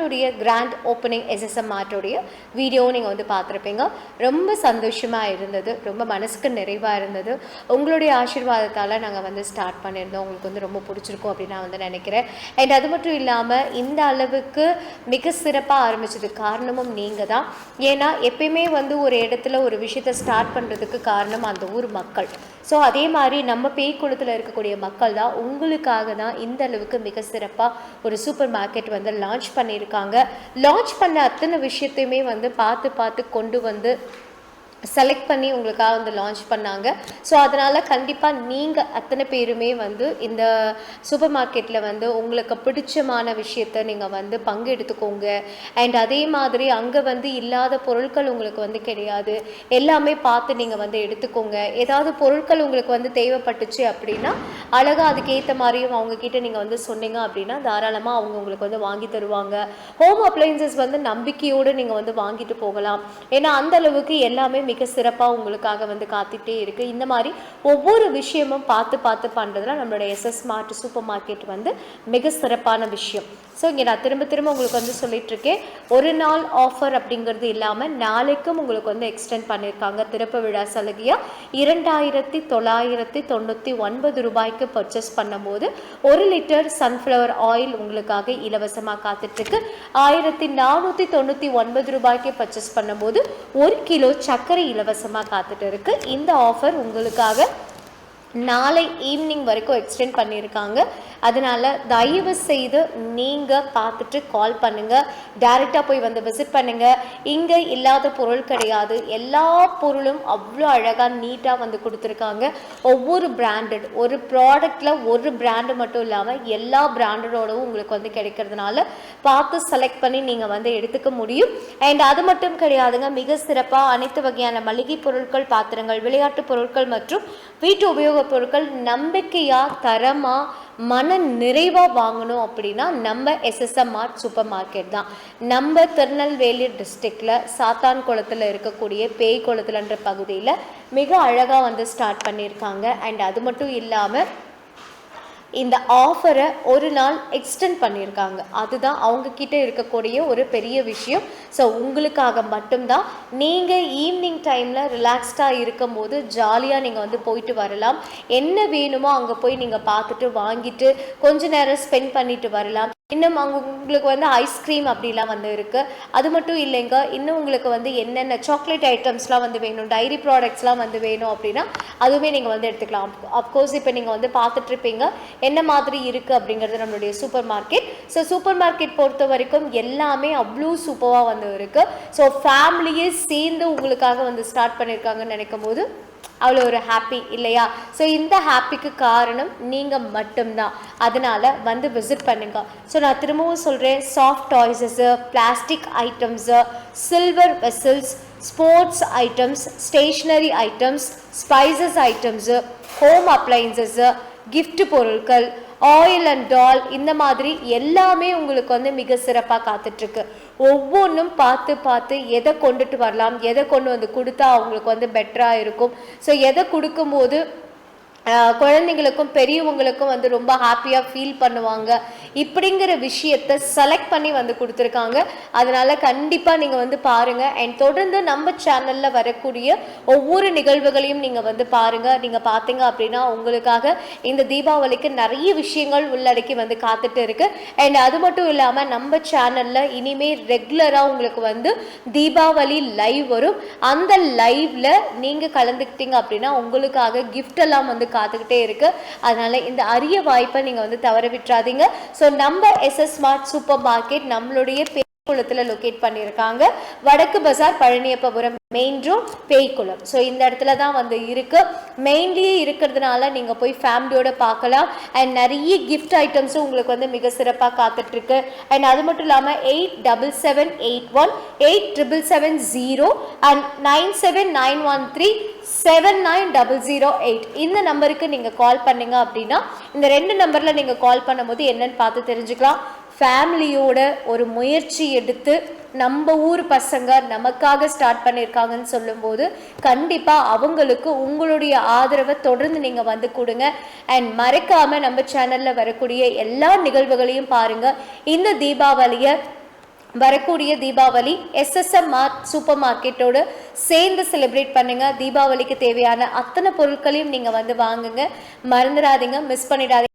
நம்மளுடைய grand opening SSM மார்ட்டோடைய வீடியோவும் நீங்கள் வந்து பார்த்துருப்பீங்க. ரொம்ப சந்தோஷமாக இருந்தது. ரொம்ப மனசுக்கு நிறைவாக இருந்தது. உங்களுடைய ஆசீர்வாதத்தால் நாங்கள் வந்து ஸ்டார்ட் பண்ணியிருந்தோம். உங்களுக்கு வந்து ரொம்ப பிடிச்சிருக்கும் அப்படின்னு நான் வந்து நினைக்கிறேன். அண்ட் அது மட்டும் இல்லாமல் இந்த அளவுக்கு மிக சிறப்பாக ஆரம்பிச்சது காரணமும் நீங்கள் தான். ஏன்னா எப்பயுமே வந்து ஒரு இடத்துல ஒரு விஷயத்தை ஸ்டார்ட் பண்ணுறதுக்கு காரணம் அந்த ஊர் மக்கள். ஸோ அதே மாதிரி நம்ம பேய்க்குளத்தில் இருக்கக்கூடிய மக்கள் தான் உங்களுக்காக தான் இந்த அளவுக்கு மிக சிறப்பாக ஒரு சூப்பர் மார்க்கெட் வந்து லான்ச் பண்ணியிருக்காங்க. லான்ச் பண்ண அத்தனை விஷயத்தையுமே வந்து பார்த்து பார்த்து கொண்டு வந்து செலக்ட் பண்ணி உங்களுக்காக வந்து லான்ச் பண்ணாங்க. ஸோ அதனால் கண்டிப்பாக நீங்கள் அத்தனை பேருமே வந்து இந்த சூப்பர் மார்க்கெட்டில் வந்து உங்களுக்கு பிடிச்சமான விஷயத்த நீங்கள் வந்து பங்கு எடுத்துக்கோங்க அண்ட் அதே மாதிரி அங்கே வந்து இல்லாத பொருட்கள் உங்களுக்கு வந்து கிடையாது. எல்லாமே பார்த்து நீங்கள் வந்து எடுத்துக்கோங்க. ஏதாவது பொருட்கள் உங்களுக்கு வந்து தேவைப்பட்டுச்சு அப்படின்னா அழகாக அதுக்கேற்ற மாதிரியும் அவங்கக்கிட்ட நீங்கள் வந்து சொன்னீங்க அப்படின்னா தாராளமாக அவங்க உங்களுக்கு வந்து வாங்கி தருவாங்க. ஹோம் அப்ளையன்சஸ் வந்து நம்பிக்கையோடு நீங்கள் வந்து வாங்கிட்டு போகலாம். ஏன்னா அந்த அளவுக்கு எல்லாமே மிக சிறப்பாக உங்களுக்காக வந்து காத்துட்டே இருக்கு. இந்த மாதிரி ஒவ்வொரு விஷயமும் பார்த்து பார்த்து பண்ணுறதுல நம்மளோட எஸ்எஸ் மார்ட் சூப்பர் மார்க்கெட் வந்து மிக சிறப்பான விஷயம். ஸோ இங்கே நான் திரும்ப திரும்ப உங்களுக்கு வந்து சொல்லிட்டு இருக்கேன். ஒரு நாள் ஆஃபர் அப்படிங்கிறது இல்லாமல் நாளைக்கும் உங்களுக்கு வந்து எக்ஸ்டெண்ட் பண்ணியிருக்காங்க திறப்பு விழா சலுகையாக இரண்டாயிரத்தி தொள்ளாயிரத்தி தொண்ணூற்றி ஒன்பது ரூபாய்க்கு பர்ச்சேஸ் பண்ணும்போது ஒரு லிட்டர் சன்ஃப்ளவர் ஆயில் உங்களுக்காக இலவசமாக காத்துட்ருக்கு ஆயிரத்தி நானூற்றி தொண்ணூற்றி ஒன்பது ரூபாய்க்கு பர்ச்சேஸ் பண்ணும்போது ஒரு கிலோ சர்க்கரை இலவசமாக காத்துட்டு இருக்கு. இந்த ஆஃபர் உங்களுக்காக நாளை ஈவினிங் வரைக்கும் எக்ஸ்டெண்ட் பண்ணியிருக்காங்க. அதனால் தயவு செய்து நீங்கள் பார்த்துட்டு கால் பண்ணுங்கள் டைரெக்டாக போய் வந்து விசிட் பண்ணுங்கள் இங்கே இல்லாத பொருள் கிடையாது. எல்லா பொருளும் அவ்வளோ அழகாக நீட்டாக வந்து கொடுத்துருக்காங்க. ஒவ்வொரு பிராண்டட் ஒரு ப்ராடக்டில் ஒரு பிராண்டு மட்டும் இல்லாமல் எல்லா பிராண்டடோடவும் உங்களுக்கு வந்து கிடைக்கிறதுனால பார்த்து செலக்ட் பண்ணி நீங்கள் வந்து எடுத்துக்க முடியும். அண்ட் அது மட்டும் கிடையாதுங்க மிக சிறப்பாக அனைத்து வகையான மளிகை பொருட்கள் பாத்திரங்கள் விளையாட்டு பொருட்கள் மற்றும் வீட்டு உபயோகப் பொருட்கள் நம்பிக்கையாக தரமாக மன நிறைவாக வாங்கணும் அப்படின்னா நம்ம எஸ்எஸ்எம் மார்ட் சூப்பர் மார்க்கெட் தான். நம்ம திருநெல்வேலி டிஸ்ட்ரிக்டில் சாத்தான் குளத்தில் இருக்கக்கூடிய பேய் குளத்துலன்ற பகுதியில் மிக அழகாக வந்து ஸ்டார்ட் பண்ணியிருக்காங்க அண்ட் அது மட்டும் இல்லாமல் இந்த ஆஃபரை ஒரு நாள் எக்ஸ்டெண்ட் பண்ணியிருக்காங்க. அதுதான் அவங்கக்கிட்ட இருக்கக்கூடிய ஒரு பெரிய விஷயம். ஸோ உங்களுக்காக மட்டும்தான். நீங்கள் ஈவினிங் டைமில் ரிலாக்ஸ்டாக இருக்கும்போது ஜாலியாக நீங்கள் வந்து போயிட்டு வரலாம். என்ன வேணுமோ அங்கே போய் நீங்கள் பார்த்துட்டு வாங்கிட்டு கொஞ்ச நேரம் ஸ்பெண்ட் பண்ணிட்டு வரலாம். இன்னும் அங்கே உங்களுக்கு வந்து ஐஸ்கிரீம் அப்படிலாம் வந்து இருக்குது அது மட்டும் இல்லைங்க இன்னும் உங்களுக்கு வந்து என்னென்ன சாக்லேட் ஐட்டம்ஸ்லாம் வந்து வேணும் டைரி ப்ராடக்ட்ஸ்லாம் வந்து வேணும் அப்படின்னா அதுவுமே நீங்கள் வந்து எடுத்துக்கலாம். அப்கோர்ஸ் இப்போ நீங்கள் வந்து பார்த்துட்ருப்பீங்க என்ன மாதிரி இருக்குது அப்படிங்கிறது நம்மளுடைய super market so super market பொறுத்த வரைக்கும் எல்லாமே அவ்வளோ சூப்பராக வந்து இருக்குது ஸோ ஃபேமிலியே சேர்ந்து உங்களுக்காக வந்து ஸ்டார்ட் பண்ணியிருக்காங்கன்னு நினைக்கும் போது அவ்வளோ ஒரு ஹாப்பி இல்லையா? ஸோ இந்த ஹாப்பிக்கு காரணம் நீங்கள் மட்டும்தான். அதனால் வந்து விசிட் பண்ணுங்க. ஸோ நான் திரும்பவும் சொல்கிறேன் soft toys plastic items silver vessels sports items stationery items spices items home appliances gift பொருட்கள் ஆயில் அண்ட் டால் இந்த மாதிரி எல்லாமே உங்களுக்கு வந்து மிக சிறப்பாக காத்துட்ருக்கு. ஒவ்வொன்றும் பார்த்து பார்த்து எதை கொண்டுட்டு வரலாம் எதை கொண்டு வந்து கொடுத்தா அவங்களுக்கு வந்து பெட்டராக இருக்கும். ஸோ எதை கொடுக்கும்போது குழந்தைங்களுக்கும் பெரியவங்களுக்கும் வந்து ரொம்ப ஹாப்பியாக ஃபீல் பண்ணுவாங்க. இப்படிங்கிற விஷயத்த செலக்ட் பண்ணி வந்து கொடுத்துருக்காங்க. அதனால் கண்டிப்பாக நீங்கள் வந்து பாருங்கள் அண்ட் தொடர்ந்து நம்ம சேனலில் வரக்கூடிய ஒவ்வொரு நிகழ்வுகளையும் நீங்கள் வந்து பாருங்கள் நீங்கள் பார்த்தீங்க அப்படின்னா உங்களுக்காக இந்த தீபாவளிக்கு நிறைய விஷயங்கள் உள்ளடக்கி வந்து காத்துட்டு இருக்கு. அண்ட் அது மட்டும் இல்லாமல் நம்ம சேனலில் இனிமேல் ரெகுலராக உங்களுக்கு வந்து தீபாவளி லைவ் வரும். அந்த லைவில் நீங்கள் கலந்துக்கிட்டீங்க அப்படின்னா உங்களுக்காக gift எல்லாம் வந்து காத்துக்கிட்டே இருக்கு. அதனால இந்த அரிய வாய்ப்பை நீங்கள் வந்து தவற விட்டுறாதீங்க. ஸோ நம்ம எஸ்எஸ் ஸ்மார்ட் சூப்பர் மார்க்கெட் நம்மளுடைய பேய்க்குளத்தில் லொக்கேட் பண்ணியிருக்காங்க. Vadakku Bazaar Palaniappapuram main road Peikulam so இந்த இடத்துல தான் வந்து இருக்கு. மெயின்லேயே இருக்கிறதுனால நீங்கள் போய் ஃபேமிலியோட பார்க்கலாம். அண்ட் நிறைய கிஃப்ட் ஐட்டம்ஸும் உங்களுக்கு வந்து மிக சிறப்பாக காத்துட்ருக்கு. அண்ட் அது மட்டும் இல்லாமல் eight double seven eight one eight triple seven zero and nine seven nine one three seven nine double zero eight இந்த நம்பருக்கு நீங்கள் கால் பண்ணீங்க அப்படின்னா இந்த ரெண்டு நம்பரில் நீங்கள் கால் பண்ணும்போது என்னன்னு பார்த்து தெரிஞ்சுக்கலாம். ஃபேமிலியோட ஒரு முயற்சி எடுத்து நம்ம ஊர் பசங்க நமக்காக ஸ்டார்ட் பண்ணியிருக்காங்கன்னு சொல்லும்போது கண்டிப்பாக அவங்களுக்கு உங்களுடைய ஆதரவை தொடர்ந்து நீங்கள் வந்து கொடுங்க. அண்ட் மறக்காமல் நம்ம சேனலில் வரக்கூடிய எல்லா நிகழ்வுகளையும் பாருங்கள் இந்த தீபாவளியை வரக்கூடிய தீபாவளி எஸ்எஸ்எம் மார்ட் சூப்பர் மார்க்கெட்டோடு சேர்ந்து செலிப்ரேட் பண்ணுங்க. தீபாவளிக்கு தேவையான அத்தனை பொருட்களையும் நீங்கள் வந்து வாங்குங்க. மறந்துடாதீங்க. மிஸ் பண்ணிடாதீங்க.